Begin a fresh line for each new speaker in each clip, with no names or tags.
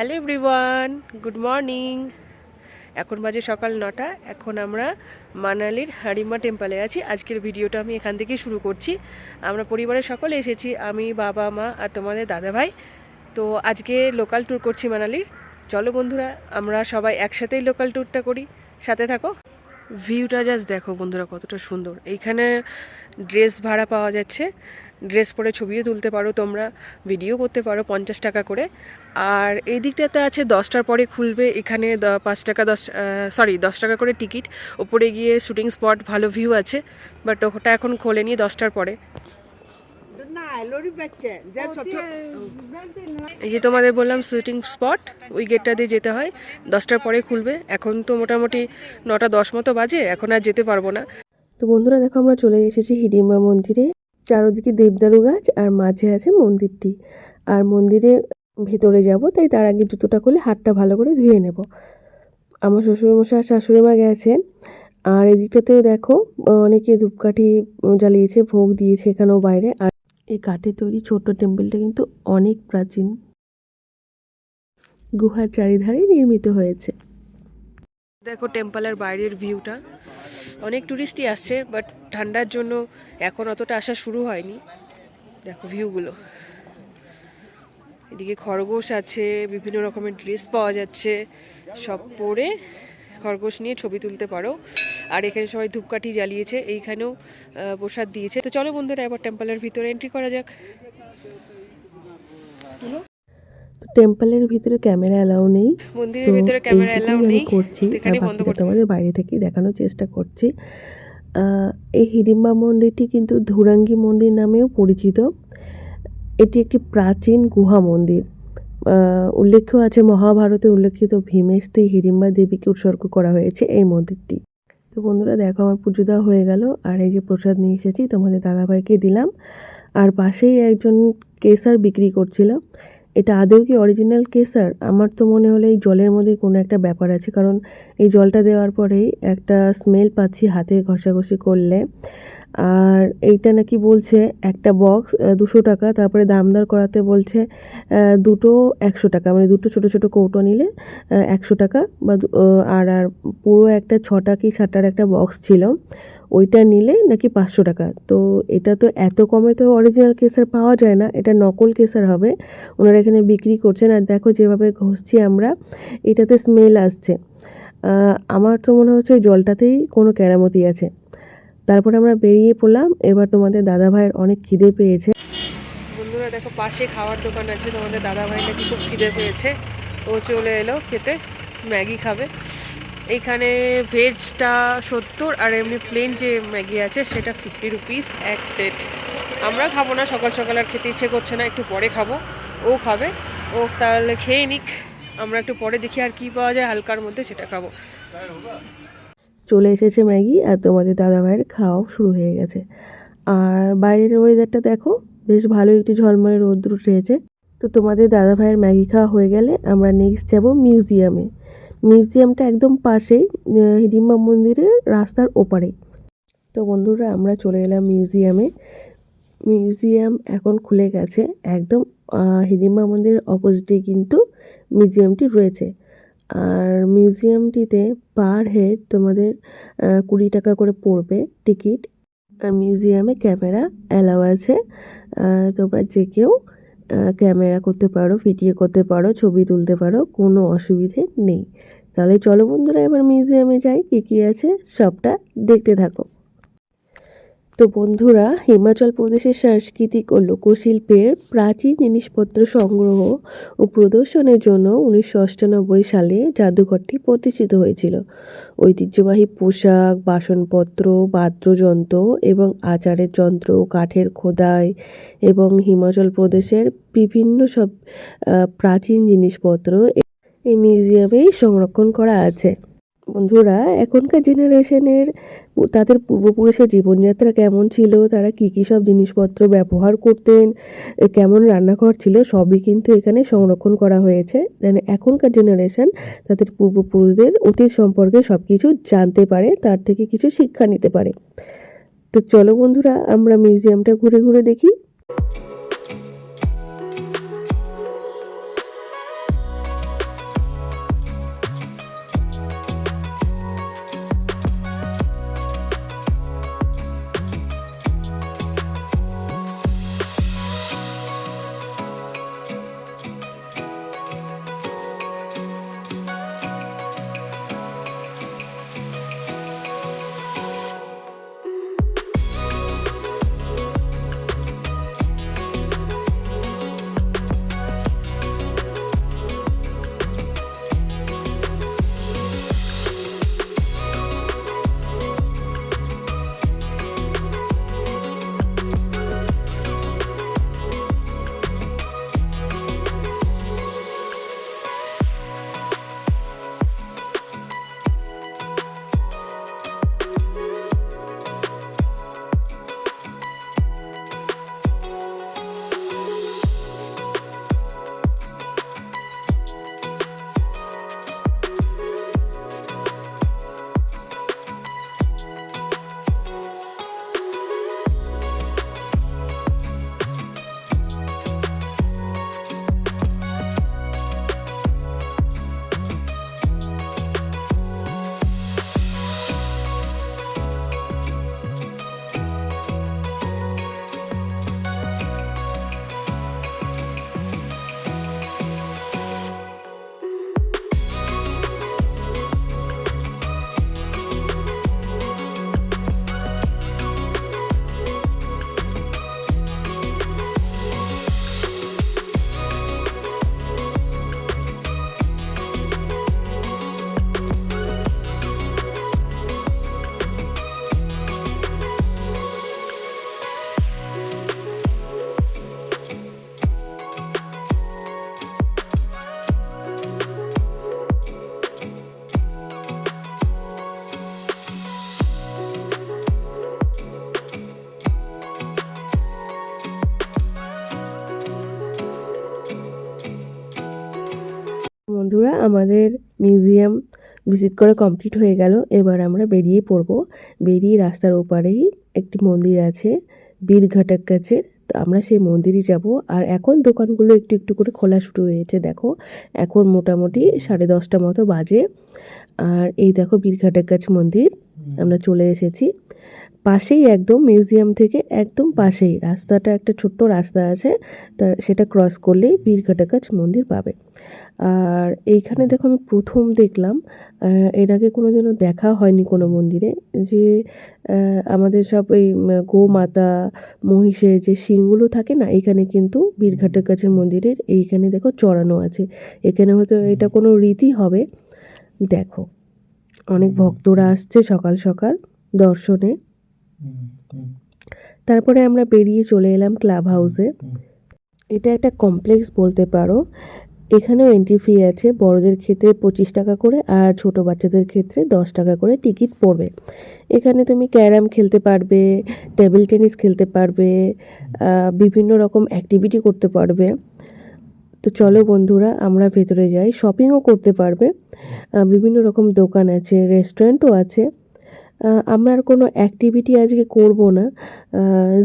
Hello everyone good morning এখন বাজে সকাল নটা। এখন আমরা মানালির হারিমা টেম্পলে আছি। আজকের ভিডিওটা আমি এখান থেকেই শুরু করছি। আমরা পরিবারের সকলে এসেছি। আমি, বাবা, মা আর তোমাদের দাদা ভাই তো আজকে লোকাল ট্যুর করছি মানালির। চলো বন্ধুরা, আমরা সবাই একসাথেই লোকাল ট্যুরটা করি। সাথে থাকো। ভিউটা জাস্ট দেখো বন্ধুরা কতটা সুন্দর। এইখানে ড্রেস ভাড়া পাওয়া যাচ্ছে। ড্রেস পরে ছবিও তুলতে পারো, তোমরা ভিডিও করতে পারো পঞ্চাশ টাকা করে। আর এই দিকটাতে আছে দশটার পরে খুলবে, এখানে পাঁচ টাকা দশ সরি দশ টাকা করে টিকিট। ওপরে গিয়ে শুটিং স্পট ভালো ভিউ আছে বাট ওটা এখন খোলেনি দশটার পরে. এই যে তোমাদের বললাম শুটিং স্পট ওই গেটটা দিয়ে যেতে হয়, দশটার পরে খুলবে। এখন তো মোটামুটি নটা দশ মতো বাজে, এখন আর যেতে পারব না। তো বন্ধুরা দেখো, আমরা চলে এসেছি হিডিম্বা মন্দিরে। চারোদিকে দেবদারু গাছ আর মাঝে আছে মন্দিরটি। আর মন্দিরে ভেতরে যাব, তাই তার আগে জুতোটা খুলে হাতটা ভালো করে ধুয়ে নেব। আমার শ্বশুরমশাই আর শাশুড়ি মা গেছেন, আর এদিকটাতেও দেখো, অনেকে ধূপকাঠি জ্বালিয়েছে, ভোগ দিয়েছে এখানেও বাইরে। আর এই কাঠের তৈরি ছোট্ট টেম্পলটা কিন্তু অনেক প্রাচীন। গুহার চারিধারে নির্মিত হয়েছে। দেখো টেম্পলের বাইরের ভিউটা। অনেক টুরিস্টই আসছে বাট ঠান্ডার জন্য এখন অতটা আসা শুরু হয়নি। দেখো ভিউগুলো এদিকে খরগোশ আছে, বিভিন্ন রকমের ড্রেস পাওয়া যাচ্ছে। সব পরে খরগোশ নিয়ে ছবি তুলতে পারো। আর এখানে সবাই ধূপকাঠি জ্বালিয়েছে, এইখানেও প্রসাদ দিয়েছে। তো চলো বন্ধুরা, এবার টেম্পলের ভিতরে এন্ট্রি করা যাক। টেম্পলের ভিতরে ক্যামেরা অ্যালাউ নেই। মন্দিরের ভিতরে ক্যামেরা অ্যালাউ নেই।
করছি। তোমাদের বাইরে থেকেই দেখানোর চেষ্টা করছি। এই হিড়িম্বা মন্দিরটি কিন্তু ধুরাঙ্গি মন্দির নামেও পরিচিত। এটি একটি প্রাচীন গুহা মন্দির। উল্লেখ্য আছে মহাভারতে উল্লেখিত ভীমেস্তি হিড়িম্বা দেবীকে উৎসর্গ করা হয়েছে এই মন্দিরটি। তো বন্ধুরা দেখো আমার পুজো দেওয়া হয়ে গেল। আর এই যে প্রসাদ নিয়ে এসেছি তোমাদের দাদাভাইকে দিলাম। আর পাশেই একজন কেসার বিক্রি করছিল। এটা আদৌ কি অরিজিনাল কেসার আমার তো মনে হলো এই জলের মধ্যে কোনো একটা ব্যাপার আছে, কারণ এই জলটা দেওয়ার পরেই একটা স্মেল পাচ্ছি হাতে ঘষাঘষি করলে। আর এইটা নাকি বলছে একটা বক্স দুশো টাকা, তারপরে দাম দর করাতে বলছে দুটো একশো টাকা মানে দুটো ছোটো ছোটো কৌটো নিলে একশো টাকা, বা আর আর পুরো একটা ছটা কি সাতটার একটা বক্স ছিল। ওইটা নিলে নাকি পাঁচশো টাকা। তো এটা তো এত কমে তো অরিজিনাল কেসার পাওয়া যায় না, এটা নকল কেসার হবে। ওনারা এখানে বিক্রি করছেন আর দেখো যেভাবে ঘষছি আমরা, এটাতে স্মেল আসছে। আমার তো মনে হচ্ছে ওই জলটাতেই কোনো কেরামতি আছে। তারপর আমরা বেরিয়ে পড়লাম, এবার তোমাদের দাদা ভাইয়ের অনেক খিদে পেয়েছে। বন্ধুরা, দেখো পাশে খাওয়ার দোকান আছে, তোমাদের দাদা ভাই নাকি খুব খিদে পেয়েছে। ও চলে এলো খেতে, ম্যাগি খাবে। এইখানে ভেজটা সত্তর আর এমনি প্লেন যে ম্যাগি আছে সেটা ফিফটি রুপিস এক প্লেট আমরা খাব না, সকাল সকাল আর খেতে ইচ্ছে করছে না, একটু পরে খাব। ও খাবে, ও তাহলে খেয়ে নিক। আমরা একটু পরে দেখি আর কি পাওয়া যায়, হালকার মধ্যে সেটা খাব। চলে এসেছে ম্যাগি আর তোমাদের দাদা ভাইয়ের খাওয়াও শুরু হয়ে গেছে। আর বাইরের ওয়েদারটা দেখো, বেশ ভালো একটু ঝলমলে রোদ্র উঠেছে। তো তোমাদের দাদা ভাইয়ের ম্যাগি খাওয়া হয়ে গেলে আমরা নেক্সট যাব মিউজিয়ামে মিউজিয়ামটা একদম পাশেই হিডিম্বা মন্দিরের রাস্তার ওপারে। তো বন্ধুরা, আমরা চলে এলাম মিউজিয়ামে। মিউজিয়াম এখন খুলে গেছে, একদম হিডিম্বা মন্দিরের অপোজিটে কিন্তু মিউজিয়ামটি রয়েছে। আর মিউজিয়ামটিতে পার হেড তোমাদের কুড়ি টাকা করে পড়বে টিকিট। আর মিউজিয়ামে ক্যামেরা অ্যালাও আছে। তোমরা যে কেউ ক্যামেরা করতে পারো, ভিডিও করতে পারো, ছবি তুলতে পারো, কোনো অসুবিধে নেই। তাহলে চলো বন্ধুরা, এবার মিউজিয়ামে যাই, কী কী আছে, সবটা দেখতে থাকো। তো বন্ধুরা, হিমাচল প্রদেশের সাংস্কৃতিক ও লোকশিল্পের প্রাচীন জিনিসপত্র সংগ্রহ ও প্রদর্শনের জন্য উনিশশো অষ্টানব্বই সালে জাদুঘরটি প্রতিষ্ঠিত হয়েছিল। ঐতিহ্যবাহী পোশাক, বাসনপত্র, বাদ্যযন্ত্র এবং আচারের যন্ত্র, কাঠের খোদাই এবং হিমাচল প্রদেশের বিভিন্ন সব প্রাচীন জিনিসপত্র এই মিউজিয়ামেই সংরক্ষণ করা আছে। বন্ধুরা, এখনকার জেনারেশনের তাদের পূর্বপুরুষের জীবনযাত্রা কেমন ছিল? তারা কী কী সব জিনিসপত্র ব্যবহার করতেন? কেমন রান্নাঘর ছিল? সবই কিন্তু এখানে সংরক্ষণ করা হয়েছে। যেন এখনকার জেনারেশন তাদের পূর্বপুরুষদের অতীত সম্পর্কে সব কিছু জানতে পারে, তার থেকে কিছু শিক্ষা নিতে পারে। তো চলো বন্ধুরা, আমরা মিউজিয়ামটা ঘুরে ঘুরে দেখি। বন্ধুরা আমাদের মিউজিয়াম ভিজিট করা কমপ্লিট হয়ে গেল। এবার আমরা বেরিয়ে পড়ব। বেরিয়ে রাস্তার ওপারেই একটি মন্দির আছে বীরঘাটার কাছে তো আমরা সেই মন্দিরই যাব। আর এখন দোকানগুলো একটু একটু করে খোলা শুরু হয়েছে দেখো। এখন মোটামুটি সাড়ে দশটা মতো বাজে। আর এই দেখো বীরঘাটার কাছে মন্দির। আমরা চলে এসেছি। পাশেই একদম মিউজিয়াম থেকে একদম পাশেই, রাস্তাটা একটা ছোট্ট রাস্তা আছে, তা সেটা ক্রস করলেই বীরঘাটা গাছ মন্দির পাবে। আর এইখানে দেখো আমি প্রথম দেখলাম এর আগে কোনো যেন দেখা হয়নি কোনো মন্দিরে, যে আমাদের সব এই গোমাতা মহিষের যে শিংগুলো থাকে না এখানে কিন্তু বীরঘাটের কাছের মন্দিরের এইখানে দেখো চড়ানো আছে। এখানে হয়তো এটা কোনো রীতি হবে। দেখো, অনেক ভক্তরা আসছে সকাল সকাল দর্শনে। তারপরে আমরা বেরিয়ে চলে এলাম ক্লাব হাউসে এটা একটা কমপ্লেক্স বলতে পারো। এখানেও এন্ট্রি ফি আছে, বড়দের ক্ষেত্রে পঁচিশ টাকা করে আর ছোট বাচ্চাদের ক্ষেত্রে দশ টাকা করে টিকিট পড়বে। এখানে তুমি ক্যারাম খেলতে পারবে টেবিল টেনিস খেলতে পারবে বিভিন্ন রকম অ্যাক্টিভিটি করতে পারবে। তো চলো বন্ধুরা, আমরা ভেতরে যাই। শপিংও করতে পারবে। বিভিন্ন রকম দোকান আছে রেস্টুরেন্টও আছে। আমরা আর কোনো অ্যাক্টিভিটি আজকে করব না।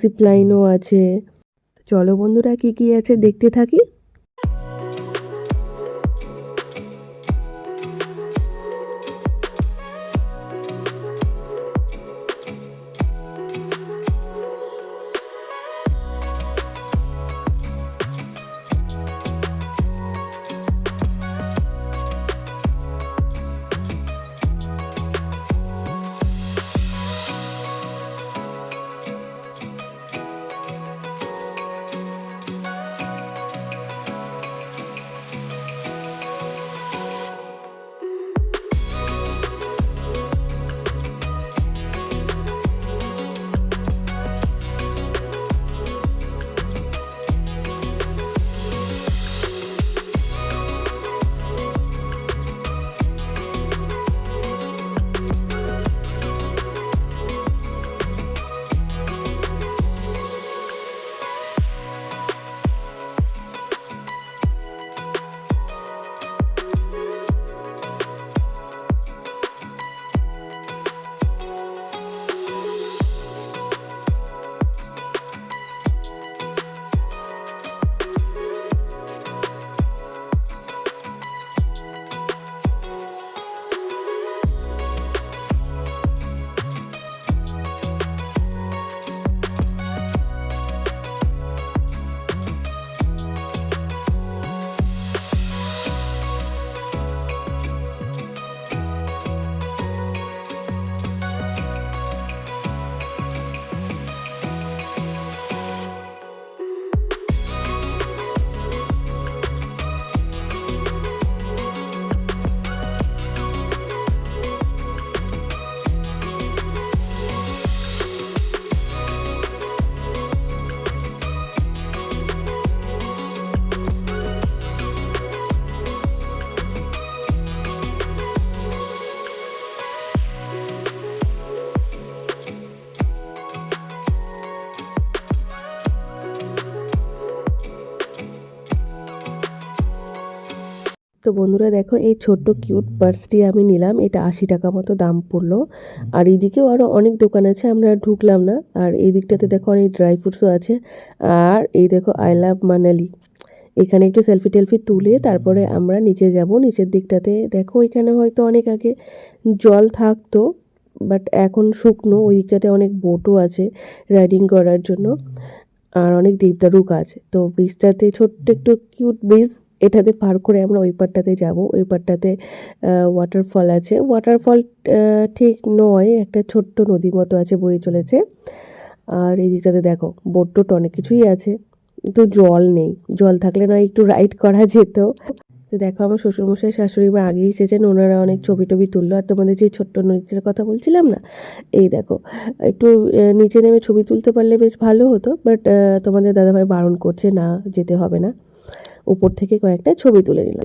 জিপলাইনও আছে। চলো বন্ধুরা কী কী আছে দেখতে থাকি। তো বন্ধুরা দেখো, এই ছোট্ট কিউট পার্সটি আমি নিলাম। এটা আশি টাকা মতো দাম পড়ল। আর এইদিকেও আরও অনেক দোকান আছে, আমরা ঢুকলাম না। আর এই দিকটাতে দেখো অনেক ড্রাই ফ্রুটসও আছে। আর এই দেখো আই লাভ মানালি এখানে একটু সেলফি টেলফি তুলে তারপরে আমরা নিচে যাব। নিচের দিকটাতে দেখো, এখানে হয়তো অনেক আগে জল থাকতো বাট এখন শুকনো। ওই দিকটাতে অনেক বোটও আছে রাইডিং করার জন্য। আর অনেক দেবদারু গাছ তো ব্রিজটাতে ছোট্ট একটু কিউট ব্রিজ এটাতে পার করে আমরা ওই পারটাতে যাব। ওই পারটাতে ওয়াটারফল আছে। ওয়াটারফল ঠিক নয়, একটা ছোট্ট নদী মতো আছে, বয়ে চলেছে। আর এই দিকটাতে দেখো বোট টোট অনেক কিছুই আছে। কিন্তু জল নেই। জল থাকলে নয়, একটু রাইড করা যেত। তো দেখো, আমার শ্বশুরমশাই, শাশুড়ি মা আগেই এসেছেন। ওনারা অনেক ছবি টবি তুললো। আর তোমাদের যে ছোট্ট নদীটার কথা বলছিলাম না? এই দেখো, একটু নিচে নেমে ছবি তুলতে পারলে বেশ ভালো হতো। বাট তোমাদের দাদাভাই বারণ করছে, না, যেতে হবে না। উপর থেকে কয়েকটা ছবি তুলে নিল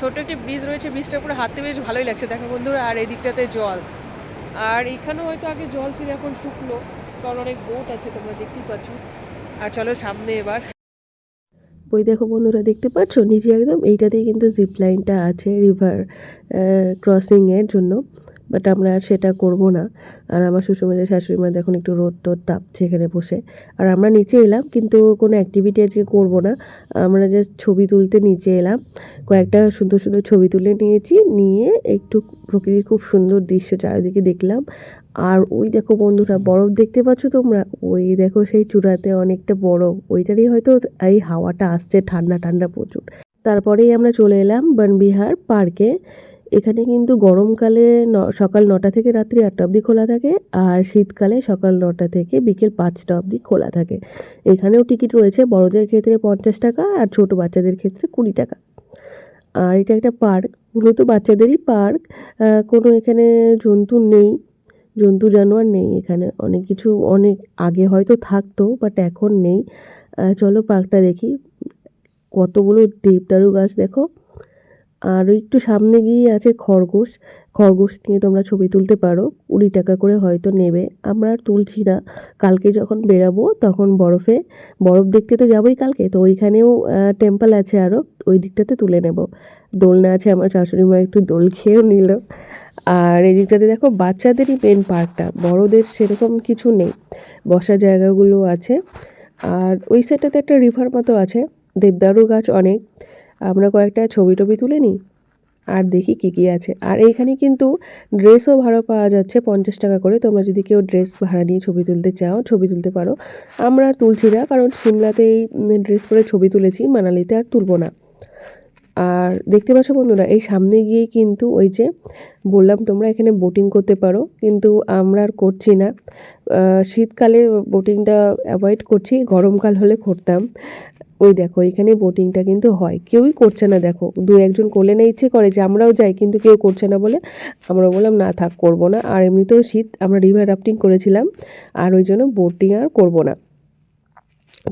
ছোট একটি ব্রিজ রয়েছে ব্রিজটা পুরো হাঁটতে বেশ ভালোই লাগছে। দেখো বন্ধুরা আর এই দিকটাতে জল। আর এখানেও হয়তো আগে জল ছিল এখন শুকনো কারণ অনেক বোট আছে তোমরা দেখতেই পাচ্ছ। আর চলো সামনে এবার।
ওই দেখো বন্ধুরা দেখতে পাচ্ছ? নিচে একদম এইটাতেই কিন্তু জিপ লাইনটা আছে রিভার ক্রসিংয়ের জন্য। বাট আমরা আর সেটা করব না। আর আমার শ্বশুরমশাই শাশুড়ি মা দেখুন একটু রোদ টোদ তাপছে এখানে বসে। আর আমরা নিচে এলাম কিন্তু কোনো অ্যাক্টিভিটি আজকে করব না। আমরা জাস্ট ছবি তুলতে নিচে এলাম। কয়েকটা সুন্দর সুন্দর ছবি তুলে নিয়েছি। নিয়ে একটু প্রকৃতির খুব সুন্দর দৃশ্য চারিদিকে দেখলাম। আর ওই দেখো বন্ধুরা, বরফ দেখতে পাচ্ছ তোমরা? ওই দেখো সেই চূড়াতে অনেকটা বরফ। ওইটারই হয়তো এই হাওয়াটা আসছে ঠান্ডা ঠান্ডা প্রচুর। তারপরেই আমরা চলে এলাম বনবিহার পার্কে। এখানে কিন্তু গরমকালে সকাল নটা থেকে রাত্রি আটটা অবধি খোলা থাকে আর শীতকালে সকাল নটা থেকে বিকেল পাঁচটা অবধি খোলা থাকে। এখানেও টিকিট রয়েছে বড়দের ক্ষেত্রে পঞ্চাশ টাকা আর ছোট বাচ্চাদের ক্ষেত্রে কুড়ি টাকা। আর এটা একটা পার্ক, মূলত বাচ্চাদেরই পার্ক। কোনো এখানে জন্তু নেই, জন্তু জানোয়ার নেই এখানে। অনেক কিছু অনেক আগে হয়তো থাকতো বাট এখন নেই। চলো পার্কটা দেখি। কতগুলো দেবদারু গাছ দেখো। আর একটু সামনে গিয়ে আছে খরগোশ। খরগোশ নিয়ে তোমরা ছবি তুলতে পারো। কুড়ি টাকা করে হয়তো নেবে। আমরা আর তুলছি না। কালকে যখন বেরাবো তখন বরফে, বরফ দেখতে তো যাবোই কালকে। তো ওইখানেও টেম্পল আছে আরও ওই দিকটাতে তুলে নেব। দোলনা আছে আমার শাশুড়ি মা একটু দোল খেয়েও নিল। আর এই দিকটাতে দেখো বাচ্চাদেরই মেন পার্কটা বড়দের সেরকম কিছু নেই। বসার জায়গাগুলো আছে। আর ওই সাইডটাতে একটা রিভার মতো আছে। দেবদারু গাছ অনেক। আমরা কয়েকটা ছবি টবি তুলে নিই আর দেখি কী কী আছে। আর এইখানে কিন্তু ড্রেসও ভাড়া পাওয়া যাচ্ছে পঞ্চাশ টাকা করে। তোমরা যদি কেউ ড্রেস ভাড়া নিয়ে ছবি তুলতে চাও, ছবি তুলতে পারো। আমরা আর তুলছি না, কারণ সিমলাতেই ড্রেস পরে ছবি তুলেছি, মানালিতে আর তুলবো না। আর দেখতে পাচ্ছ বন্ধুরা, এই সামনে গিয়েই কিন্তু ওই যে বললাম তোমরা এখানে বোটিং করতে পারো, কিন্তু আমরা আর করছি না। শীতকালে বোটিংটা অ্যাভয়েড করছি, গরমকাল হলে করতাম। ওই দেখো, এখানে বোটিংটা কিন্তু হয়। কেউই করছে না, দেখো। দু একজন করলে না ইচ্ছে করে যে আমরাও যাই, কিন্তু কেউ করছে না বলে আমরা বললাম, না, থাক, করব না। আর এমনিতেও শীত, আমরা রিভার রাফটিং করেছিলাম, আর ওই জন্য বোটিং আর করব না।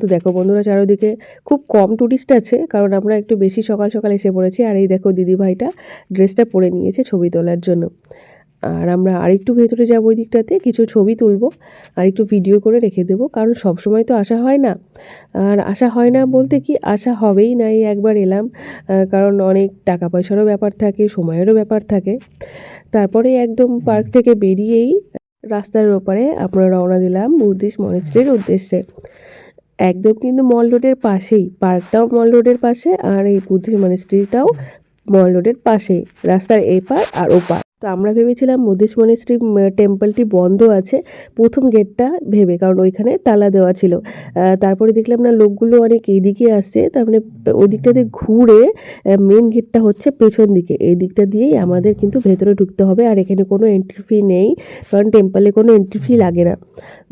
তো দেখো বন্ধুরা, চারিদিকে খুব কম টুরিস্ট আছে, কারণ আমরা একটু বেশি সকাল সকাল এসে পড়েছি। আর এই দেখো দিদি ভাইটা ড্রেসটা পরে নিয়েছে ছবি তোলার জন্য। আর আমরা আরেকটু ভেতরে যাব ওই দিকটাতে, কিছু ছবি তুলবো আর একটু ভিডিও করে রেখে দেবো, কারণ সব সময় তো আসা হয় না। আর আসা হয় না বলতে কি, আসা হবেই না, এই একবার এলাম কারণ অনেক টাকা পয়সারও ব্যাপার থাকে, সময়েরও ব্যাপার থাকে। তারপরে একদম পার্ক থেকে বেরিয়েই রাস্তার ওপারে আমরা রওনা দিলাম বুদ্ধিস্ট মনেস্ট্রির উদ্দেশ্যে। একদম কিন্তু মল রোডের পাশেই, পার্কটাও মল রোডের পাশে আর এই বুদ্ধিস্ট মনেস্ট্রিটাও মল রোডের পাশেই, রাস্তার এপার আর ওপার। তো আমরা ভেবেছিলাম বুদ্ধিস্ট মনেস্ট্রি টেম্পলটি বন্ধ আছে। প্রথম গেটটা ভেবে, কারণ ওইখানে তালা দেওয়া ছিল। তারপরে দেখলাম না, লোকগুলো অনেক এইদিকে আসছে। তার মানে ওই দিকটাতে ঘুরে মেন গেটটা হচ্ছে পেছন দিকে। এই দিকটা দিয়েই আমাদের কিন্তু ভেতরে ঢুকতে হবে। আর এখানে কোনো এন্ট্রি ফি নেই, কারণ টেম্পলে কোনো এন্ট্রি ফি লাগে না।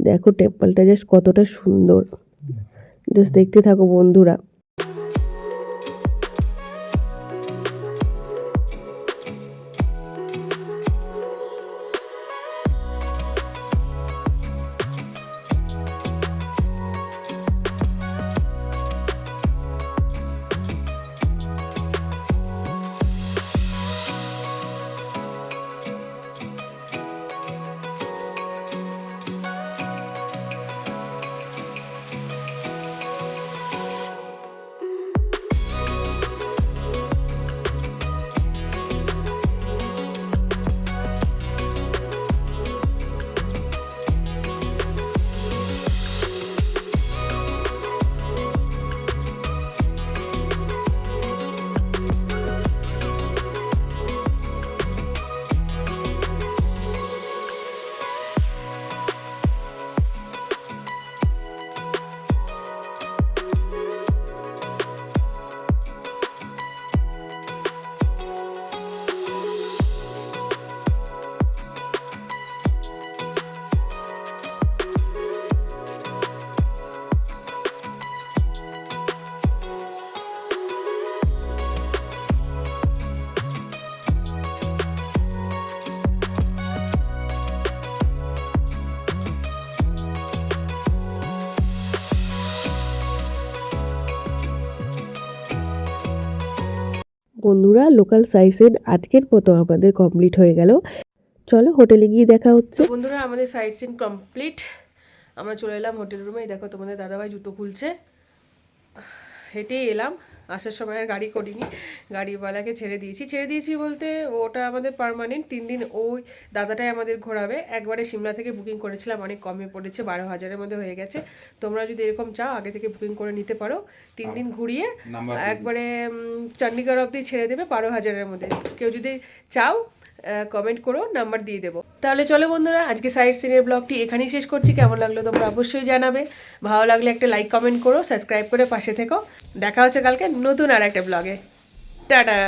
দেখো টেম্পলটা জাস্ট কতটা সুন্দর। জাস্ট দেখতে থাকো বন্ধুরা। বন্ধুরা লোকাল সাইজের আজকের মতো আমাদের কমপ্লিট হয়ে গেল। চলো হোটেলে গিয়ে দেখা হচ্ছে।
বন্ধুরা, আমাদের সাইট সিন কমপ্লিট আমরা চলে এলাম হোটেল রুমে দেখো তোমাদের দাদাভাই জুতো খুলছে। হেঁটেই এলাম। আসার সময় আর গাড়ি করিনি। গাড়িওয়ালাকে ছেড়ে দিয়েছি। ছেড়ে দিয়েছি বলতে ওটা আমাদের পারমানেন্ট তিন দিন ওই দাদাটাই আমাদের ঘোরাবে। একবারে সিমলা থেকে বুকিং করেছিলাম। অনেক কমে পড়েছে বারো হাজারের মধ্যে হয়ে গেছে। তোমরা যদি এরকম চাও আগে থেকে বুকিং করে নিতে পারো। তিন দিন ঘুরিয়ে একবারে চণ্ডীগড় অবধি ছেড়ে দেবে বারো হাজারের মধ্যে। কেউ যদি চাও কমেন্ট করো নাম্বার দিয়ে দেবো। তাহলে চলো বন্ধুরা, আজকে সাইড সিনের ব্লগটি এখানেই শেষ করছি। কেমন লাগল তোমরা অবশ্যই জানাবে। ভালো লাগলে একটা লাইক কমেন্ট করো সাবস্ক্রাইব করে পাশে থেকো। দেখা হচ্ছে কালকে নতুন আর একটা ব্লগে। টাটা!